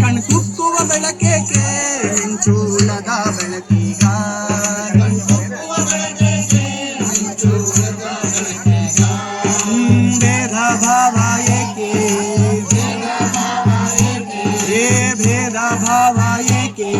ಕಣ್ ಕುಕ್ಕುವ ಬೆಳಕೆ ಚೂಲದ ಬೆಳಕಿಗ भेद भावाये के हे भेद भावाये के